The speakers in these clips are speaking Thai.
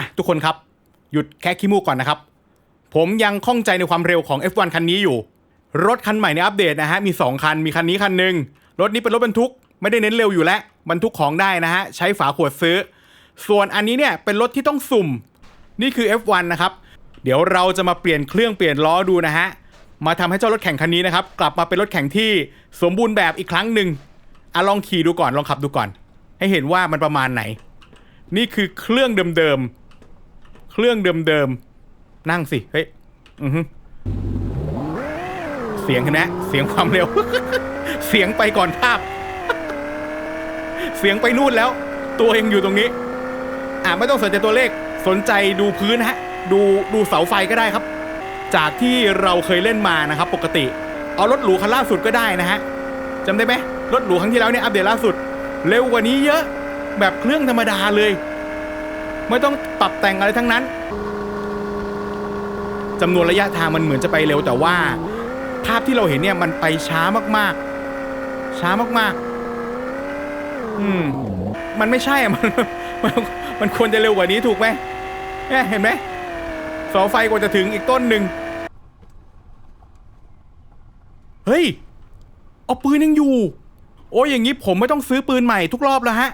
อะทุกคนครับ หยุดแค่ขี้มูกก่อนนะครับ ผมยังข้องใจในความเร็วของ F1 คันนี้อยู่ รถคันใหม่ในอัปเดตนะฮะมี 2 คันมีคันนี้คันหนึ่งรถนี้เป็นรถบรรทุกไม่ได้เน้นเร็วอยู่แล้วบรรทุกของได้นะฮะใช้ฝาขวดซื้อ ส่วนอันนี้เนี่ยเป็นรถที่ต้องสุ่ม นี่คือ F1 นะครับเดี๋ยวเราจะมาเปลี่ยนเครื่องเปลี่ยนล้อดูนะฮะมาทำให้เจ้ารถแข่งคันนี้นะครับกลับมาเป็นรถแข่งที่สมบูรณ์แบบอีกครั้งหนึ่งอะลองขี่ดูก่อนลองขับดูก่อน ให้เห็นว่ามันประมาณไหน นี่คือเครื่องเดิมๆ เครื่องเดิมๆนั่งสิเฮ้ยอือเสียงนไหมเสียงความเร็ว เสียงไปก่อนภาพ เสียงไปนู่นแล้ว ตัวเองอยู่ตรงนี้ อะไม่ต้องสนใจตัวเลขสนใจดูพื้นฮะ ดูดูเสาไฟก็ได้ครับ จากที่เราเคยเล่นมานะครับ ปกติ เอารถหรูคันล่าสุดก็ได้นะฮะจำได้ไหมรถหรูครั้งที่แล้วเนี่ยอัปเดตล่าสุด เร็วกว่านี้เยอะ แบบเครื่องธรรมดาเลย ไม่ต้องปรับแต่งอะไรทั้งนั้นจำนวนระยะทางมันเหมือนจะไปเร็วแต่ว่า ภาพที่เราเห็นเนี่ยมันไปช้ามากๆ ช้ามากๆ อืม มันไม่ใช่อะมันมันมันควรจะเร็วกว่านี้ถูกไหมเนี่ยเห็นไหมเสาไฟกว่าจะถึงอีกต้นหนึ่งเฮ้ย เอาปืนยังอยู่ โอ้ยอย่างนี้ผมไม่ต้องซื้อปืนใหม่ทุกรอบแล้วฮะ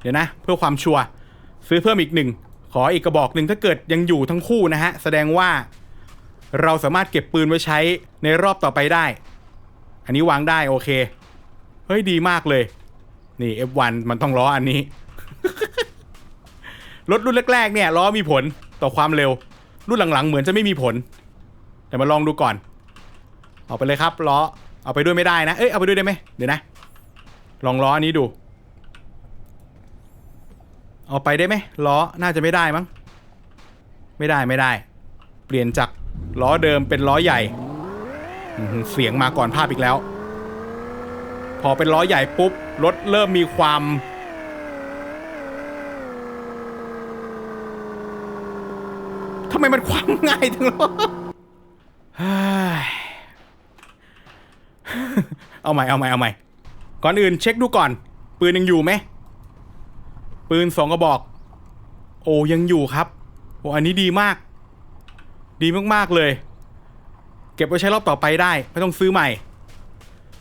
เดี๋ยวนะ เพื่อความชัวร์ซื้อเพิ่มอีกหนึ่ง ขออีกกระบอกหนึ่งถ้าเกิดยังอยู่ทั้งคู่นะฮะ แสดงว่าเราสามารถเก็บปืนไว้ใช้ในรอบต่อไปได้ อันนี้วางได้โอเค เฮ้ยดีมากเลย นี่ F1 มันต้องล้ออันนี้ รถรุ่นแรกๆเนี่ยล้อมีผลต่อความเร็ว รุ่นหลังๆ เหมือนจะไม่มีผล แต่มาลองดูก่อน เอาไปเลยครับล้อ เอาไปด้วยไม่ได้นะ เอ้ยเอาไปด้วยได้ไหมเดี๋ยวนะ ลองล้ออันนี้ดู เอาไปได้ไหมล้อน่าจะไม่ได้มั้งไม่ได้ไม่ได้ เปลี่ยนจากล้อเดิมเป็นล้อใหญ่เสียงมาก่อนภาพอีกแล้ว พอเป็นล้อใหญ่ปุ๊บรถเริ่มมีความ ทำไมมันความง่ายจังเลยเฮ้ยเอาใหม่เอาใหม่เอาใหม่ ก่อนอื่นเช็คดูก่อน ปืนยังอยู่ไหม ปืนสองกระบอก โอ้ยังอยู่ครับโอ้อันนี้ดีมาก ดีมากๆเลย เก็บไว้ใช้รอบต่อไปได้ ไม่ต้องซื้อใหม่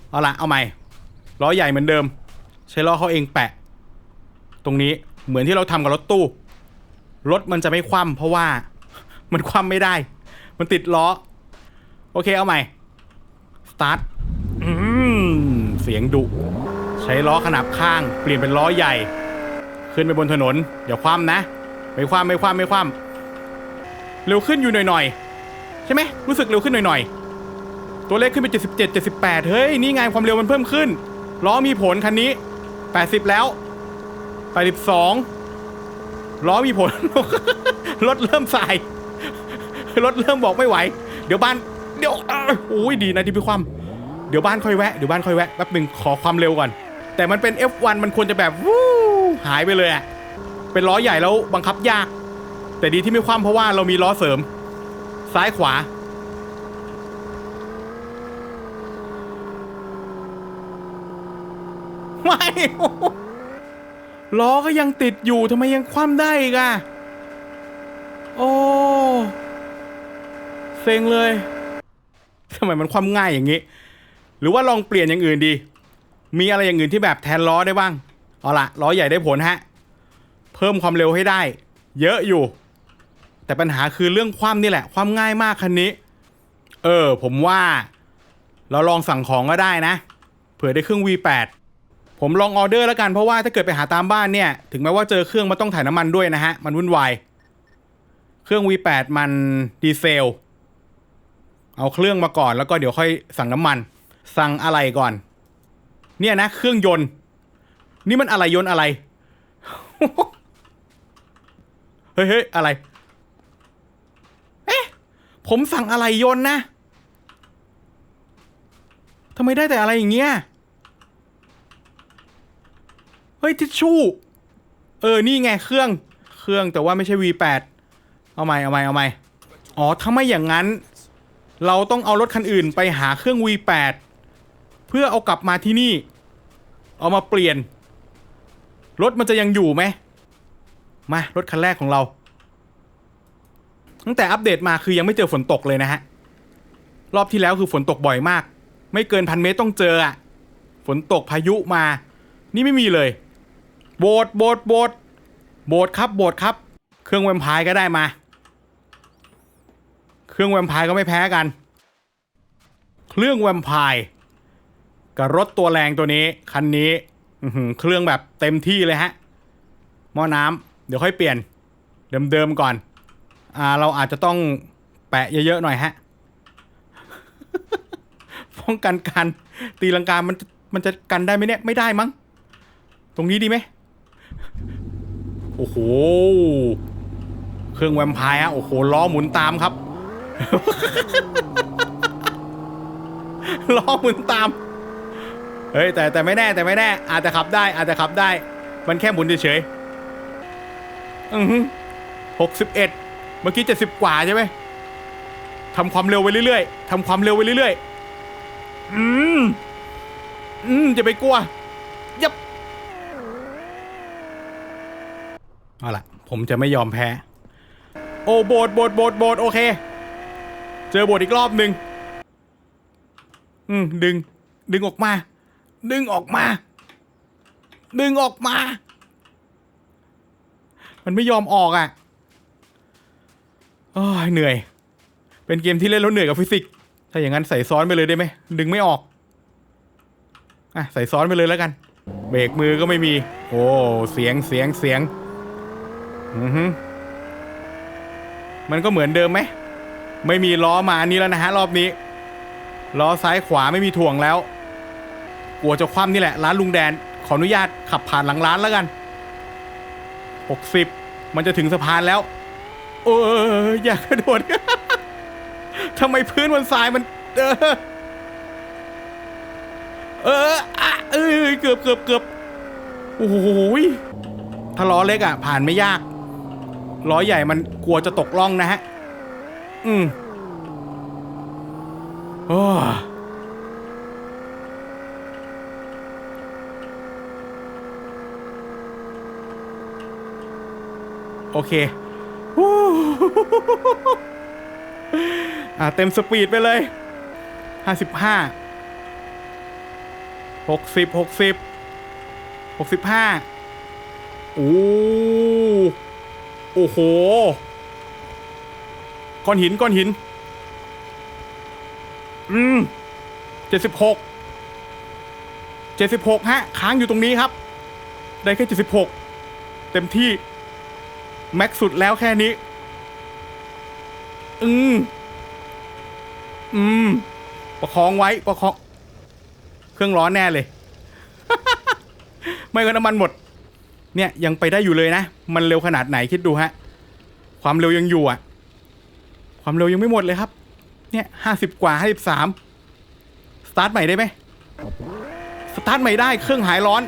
เอาละเอาใหม่ล้อใหญ่เหมือนเดิม ใช้ล้อเขาเองแปะ ตรงนี้เหมือนที่เราทำกับรถตู้รถมันจะไม่คว่ำเพราะว่ามันคว่ำไม่ได้ มันติดล้อ โอเคเอาใหม่ สตาร์ทเสียงดุ ใช้ล้อขนาบข้าง เปลี่ยนเป็นล้อใหญ่ ขึ้นไปบนถนน เดี๋ยวคว่ำนะ ไม่คว่ำไม่คว่ำไม่คว่ำเร็วขึ้นอยู่หน่อยๆ ใช่ไหมรู้สึกเร็วขึ้นหน่อยๆ ตัวเลขขึ้นไป 77 78 เฮ้ย นี่ไงความเร็วมันเพิ่มขึ้น ล้อมีผลคันนี้ 80 แล้ว 82 ล้อมีผล รถเริ่มสาย รถเริ่มบอกไม่ไหว เดี๋ยวบ้าน เดี๋ยวโอ้ยดีนะที่พี่ความเดี๋ยวบ้านค่อยแวะ เดี๋ยวบ้านค่อยแวะแป๊บหนึ่งขอความเร็วก่อน แต่มันเป็น F1 มันควรจะแบบวู้ หายไปเลยอะเป็นล้อใหญ่แล้วบังคับยาก แต่ดีที่ไม่คว่ำเพราะว่าเรามีล้อเสริม ซ้ายขวา ไม่ ล้อก็ยังติดอยู่ทำไมยังคว่ำได้อีกอะโอ้เซ็งเลยทำไมมันคว่ำง่ายอย่างนี้ หรือว่าลองเปลี่ยนอย่างอื่นดี มีอะไรอย่างอื่นที่แบบแทนล้อได้บ้าง เอาละล้อใหญ่ได้ผลฮะ เพิ่มความเร็วให้ได้ เยอะอยู่ แต่ปัญหาคือเรื่องคว่ำนี่แหละ ความง่ายมากคันนี้ เออ ผมว่า เราลองสั่งของก็ได้นะ เผื่อได้เครื่อง V8 ผมลองออเดอร์แล้วกันเพราะว่าถ้าเกิดไปหาตามบ้านเนี่ย ถึงแม้ว่าเจอเครื่องมันต้องถ่ายน้ำมันด้วยนะฮะ มันวุ่นวาย เครื่อง V8 มันดีเซล เอาเครื่องมาก่อนแล้วก็เดี๋ยวค่อยสั่งน้ำมัน สั่งอะไรก่อน เนี่ยนะ เครื่องยนต์ นี่มันอะไรยนต์อะไร เฮ้ยเฮ้ยอะไร เอ๊ะ ผมสั่งอะไรยนต์นะทำไมได้แต่อะไรอย่างเงี้ย เฮ้ย ทิชชู่ เออ นี่ไงเครื่อง เครื่องแต่ว่าไม่ใช่ V8 เอาใหม่ เอาใหม่ เอาใหม่ อ๋อ ถ้าไม่อย่างนั้น เราต้องเอารถคันอื่นไปหาเครื่อง V8 เพื่อเอากลับมาที่นี่ เอามาเปลี่ยน รถมันจะยังอยู่ไหมมารถคันแรกของเรา ตั้งแต่อัปเดตมาคือยังไม่เจอฝนตกเลยนะฮะ รอบที่แล้วคือฝนตกบ่อยมาก ไม่เกินพันเมตรต้องเจออะฝนตกพายุมา นี่ไม่มีเลย โบดโบดโบดโบดครับโบดครับ เครื่องแวมพร์ก็ได้มา เครื่องแวมพร์ก็ไม่แพ้กัน เครื่องแวมพร์กับรถตัวแรงตัวนี้คันนี้ เครื่องแบบเต็มที่เลยฮะหม้อน้ำเดี๋ยวค่อยเปลี่ยน เดิมๆก่อน อ่า เราอาจจะต้องแปะเยอะๆหน่อยฮะป้องกันการตีลังกามันมันจะกันได้ไหมเนี่ยไม่ได้มั้ง ตรงนี้ดีไหมโอ้โห เครื่องแวมไพร์ฮะ โอ้โห ล้อหมุนตามครับ ล้อหมุนตาม เฮ้ยแต่แต่ไม่แน่แต่ไม่แน่ อาจจะขับได้อาจจะขับได้ มันแค่หมุนเฉยๆอือหกสิบเอ็ดเมื่อกี้เจ็ดสิบกว่าใช่ไหมทำความเร็วไปเรื่อยๆทำความเร็วไปเรื่อยๆอืมอืมจะไปกลัวยับเอาล่ะ ผมจะไม่ยอมแพ้ โอ้โบดโบดโบดโบดโอเค เจอโบดอีกรอบหนึ่งอืมดึง ดึงออกมา ดึงออกมา ดึงออกมา มันไม่ยอมออกอะโอ้ยเหนื่อย เป็นเกมที่เล่นแล้วเหนื่อยกับฟิสิกส์ถ้าอย่างนั้นใส่ซ้อนไปเลยได้ไหมดึงไม่ออกอะใส่ซ้อนไปเลยแล้วกัน เบรกมือก็ไม่มี โอ้เสียงเสียงเสียงอือฮึมันก็เหมือนเดิมไหมไม่มีล้อมาอันนี้แล้วนะฮะรอบนี้ล้อซ้ายขวาไม่มีถ่วงแล้ว กลัวจะคว่ำนี่แหละ ร้านลุงแดน ขออนุญาตขับผ่านหลังร้านแล้วกันหกสิบมันจะถึงสะพานแล้วเอออยากกระโดด ทำไมพื้นบนทรายมัน เออ เอออะเออเกือบเกือบเกือบโอ้โหยถ้าล้อเล็กอะ ผ่านไม่ยาก ล้อใหญ่มันกลัวจะตกล่องนะฮะ อืมโอ้ โอเคอ่าเต็มสปีดไปเลยห้าสิบห้าหกสิบหกสิบหกสิบห้าโอ้โอ้โห ก้อนหินก้อนหิน อืมเจ็ดสิบหกเจ็ดสิบหกฮะ ค้างอยู่ตรงนี้ครับ ได้แค่เจ็ดสิบหกเต็มที่ แม็กสุดแล้วแค่นี้ อืม อืม ประคองไว้ ประคอง เครื่องร้อนแน่เลย ไม่ก็น้ำมันหมด เนี่ยยังไปได้อยู่เลยนะ มันเร็วขนาดไหนคิดดูฮะ ความเร็วยังอยู่อะ ความเร็วยังไม่หมดเลยครับ เนี่ยห้าสิบกว่าห้าสิบสามสตาร์ทใหม่ได้ไหมสตาร์ทใหม่ได้ เครื่องหายร้อน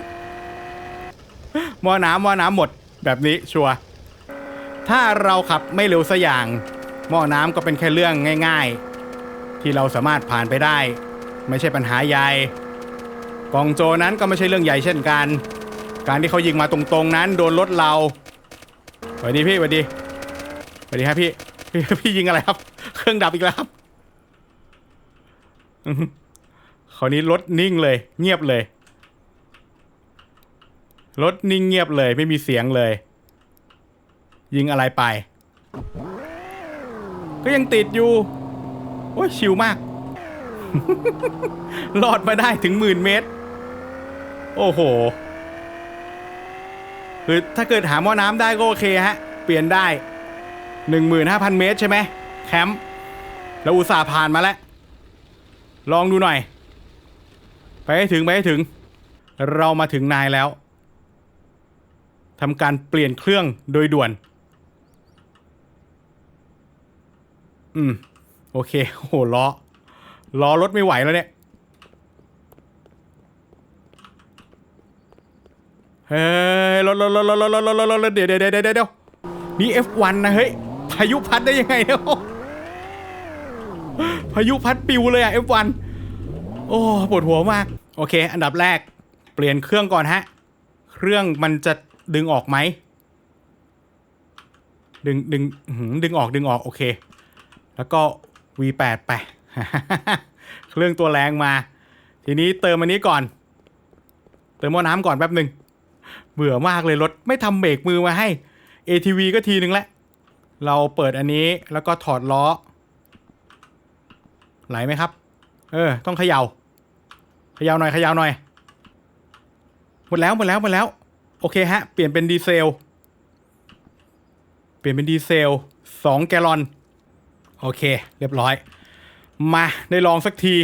มอน้ำมอน้ำหมด แบบนี้ชัวร์ ถ้าเราขับไม่เร็วสักอย่างหม้อน้ำก็เป็นแค่เรื่องง่าย ๆ ที่เราสามารถผ่านไปได้ ไม่ใช่ปัญหาใหญ่กองโจนั้นก็ไม่ใช่เรื่องใหญ่เช่นกัน การที่เขายิงมาตรงๆนั้น โดนรถเราสวัสดีพี่สวัสดีสวัสดีครับพี่พี่พี่ยิงอะไรครับ เครื่องดับอีกแล้วครับข้อหือคราวนี้รถนิ่งเลย เงียบเลยรถนิ่งเงียบเลยไม่มีเสียงเลย ยิงอะไรไป ก็ยังติดอยู่ โอ้ยชิวมาก รอดมาได้ถึงหมื่นเมตร โอ้โห คือถ้าเกิดหาหม้อน้ำได้ก็โอเคฮะ เปลี่ยนได้ 15,000 เมตรใช่ไหมแคมป์แล้วอุตส่าห์ผ่านมาแล้ว ลองดูหน่อย ไปให้ถึง ไปให้ถึง เรามาถึงนายแล้วทำการเปลี่ยนเครื่องโดยด่วน อืม โอเคโอ้โหล้อล้อรถไม่ไหวแล้วเนี่ย เฮ้ยรถรถรถรถรถรถรถรถเดี๋ยวเดี๋ยวเดี๋ยวเดี๋ยวนี่ F1 นะเฮ้ย พายุพัดได้ยังไงเนี่ยพายุพัดปิวเลยอะ F1 โอ้ปวดหัวมาก โอเค อันดับแรก เปลี่ยนเครื่องก่อนฮะ เครื่องมันจะดึงออกไหมดึงดึงดึงออกดึงออก โอเค แล้วก็ V8 ไป เครื่องตัวแรงมา ทีนี้เติมอันนี้ก่อน เติมหม้อน้ำก่อนแป๊บหนึ่งเบื่อมากเลยรถไม่ทำเบรกมือมาให้ ATV ก็ทีนึงแล้วเราเปิดอันนี้แล้วก็ถอดล้อ ไหลไหมครับ เออ ต้องเขยา่าเขย่าหน่อยเขย่าหน่อย หมดแล้วหมดแล้วหมดแล้ว โอเคฮะ เปลี่ยนเป็นดีเซล เปลี่ยนเป็นดีเซลสองแกลลอน โอเค เรียบร้อย มาได้ลองสักที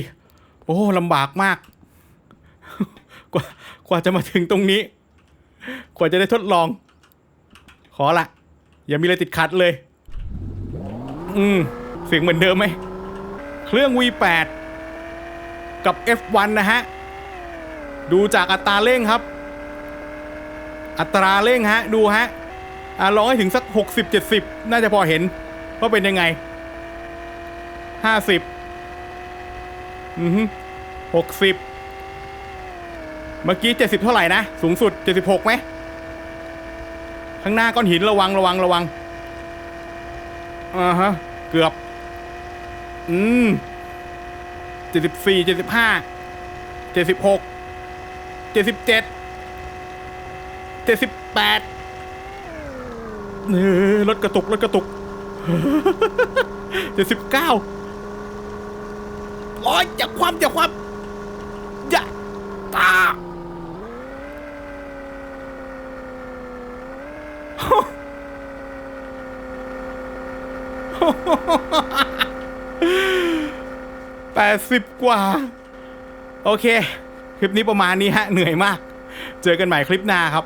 โอ้ลำบากมาก กว่ากว่าจะมาถึงตรงนี้ กว่าจะได้ทดลอง ขอละ อย่ามีอะไรติดขัดเลย อืม เสียงเหมือนเดิมไหม เครื่อง V8 กับ F1 นะฮะ ดูจากอัตราเร่งครับ อัตราเร่งฮะ ดูฮะอะลองให้ถึงสัก 60 70 น่าจะพอเห็นว่าเป็นยังไง ห้าสิบอือฮึหกสิบเมื่อกี้เจ็ดสิบเท่าไหร่นะ สูงสุดเจ็ดสิบหกไหม ข้างหน้าก้อนหินระวังระวังระวังอ่าฮะ เกือบ อืมเจ็ดสิบสี่เจ็ดสิบห้าเจ็ดสิบหกเจ็ดสิบเจ็ดเจ็ดสิบแปดรถกระตุกรถกระตุกเจ็ดสิบเก้า ร้อยอย่าความอย่าความอย่าตาแปดสิบกว่า โอเค คลิปนี้ประมาณนี้ฮะ เหนื่อยมาก เจอกันใหม่คลิปหน้าครับ